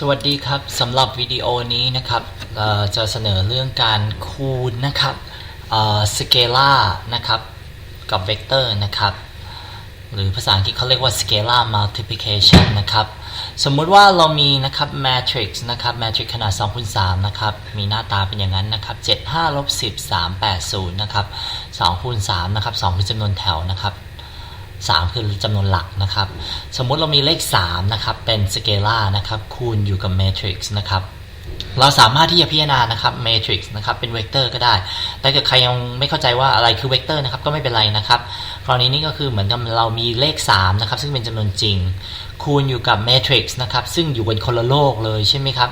สวัสดีครับสำหรับวิดีโอนี้นะครับเอ่อจะเสนอเรื่องการคูณนะครับสเกล่านะครับกับเวกเตอร์นะครับหรือภาษาอังกฤษเขาเรียกว่า scalar multiplication นะครับสมมุติว่าเรามีนะครับ matrix นะครับ matrix ขนาด2คูณ3นะครับมีหน้าตาเป็นอย่างนั้นนะครับ7 5ลบ10 3 8 0นะครับ2คูณ3นะครับ2คือจำนวนแถวนะครับ 3 คือจำนวนหลักนะครับ สมมุติเรามีเลข3นะครับเป็นสเกลานะครับคูณอยู่กับ matrix นะครับเราสามารถที่จะพิจารณานะครับ matrix นะครับเป็นเวกเตอร์ก็ได้ แต่ถ้าใครยังไม่เข้าใจว่าอะไรคือเวกเตอร์นะครับก็ไม่เป็นไรนะครับกรณีนี้ก็คือเหมือนกับเรามีเลข3นะครับซึ่งเป็นจำนวนจริง คูณอยู่กับ matrix นะครับซึ่งอยู่บนคนละโลกเลยใช่ไหมครับ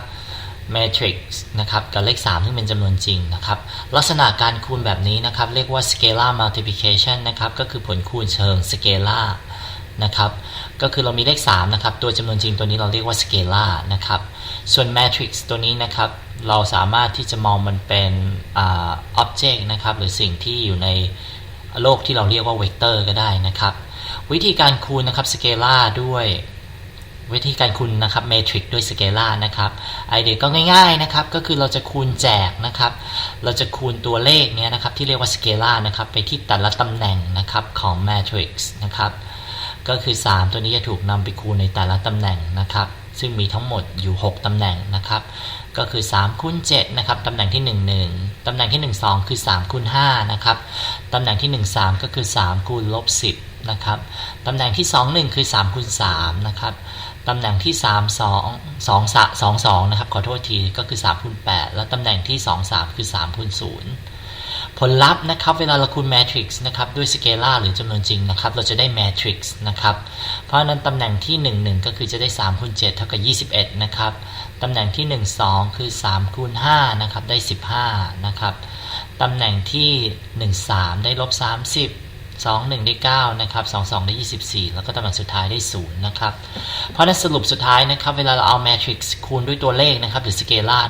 matrix นะครับกับเลข3ซึ่งเป็นจำนวนจริงนะครับ ลักษณะการคูณแบบนี้นะครับ เรียกว่า scalar multiplication นะครับ ก็คือผลคูณเชิง scalar นะครับ ก็คือเรามีเลข 3 นะครับ ตัวจำนวนจริงตัวนี้เราเรียกว่า scalar นะครับ ส่วน matrix ตัวนี้นะครับ เราสามารถที่จะมองมันเป็นอ่า object นะครับ หรือสิ่งที่อยู่ในโลกที่เราเรียกว่า vector ก็ได้นะครับ วิธีการคูณนะครับ scalar ด้วย วิธีการคูณนะครับ matrix ด้วย scalar นะครับไอเดียก็ง่ายๆนะครับก็คือเราจะคูณแจกนะครับ เราจะคูณตัวเลขเนี้ยนะครับที่เรียกว่า scalar นะครับไปที่แต่ละตำแหน่งนะครับของ matrix นะครับก็คือ 3 ตัวนี้จะถูกนำไปคูณในแต่ละตำแหน่งนะครับ ซึ่งมีทั้งหมดอยู่ 6ตำแหน่งนะครับ ก็คือ3คูณ7นะครับตำแหน่งที่ 1 1ตำแหน่งที่ 1 2 คือ3คูณ5นะครับตำแหน่งที่ 1 3 ก็คือ3คูณลบ10นะครับตำแหน่งที่ 2 1 คือ3คูณ3นะครับ ตำแหน่งที่ 3 2 2 2 2นะครับขอโทษทีก็คือ3คูณ8และตำแหน่งที่ 2 3 คือ3คูณ0ผลลัพธ์นะครับเวลาเราคูณแมทริกซ์นะครับด้วยสเกลาหรือจำนวนจริงนะครับเราจะได้แมทริกซ์นะครับเพราะฉะนั้นตำแหน่งที่ 1 1 ก็คือจะได้3คูณ7เท่ากับ 21นะครับตำแหน่งที่ 1 2 คือ3คูณ5นะครับได้ 15นะครับตำแหน่งที่ 1 3 ได้ลบ30 2 1 ได้ 9 นะครับ 2 2 ได้ 24 แล้วก็ตำแหน่งสุดท้ายได้ 0 นะครับ เพราะนั้นสรุปสุดท้ายนะครับ เวลาเราเอาแมทริกซ์คูณด้วยตัวเลขนะครับ หรือสเกลาร์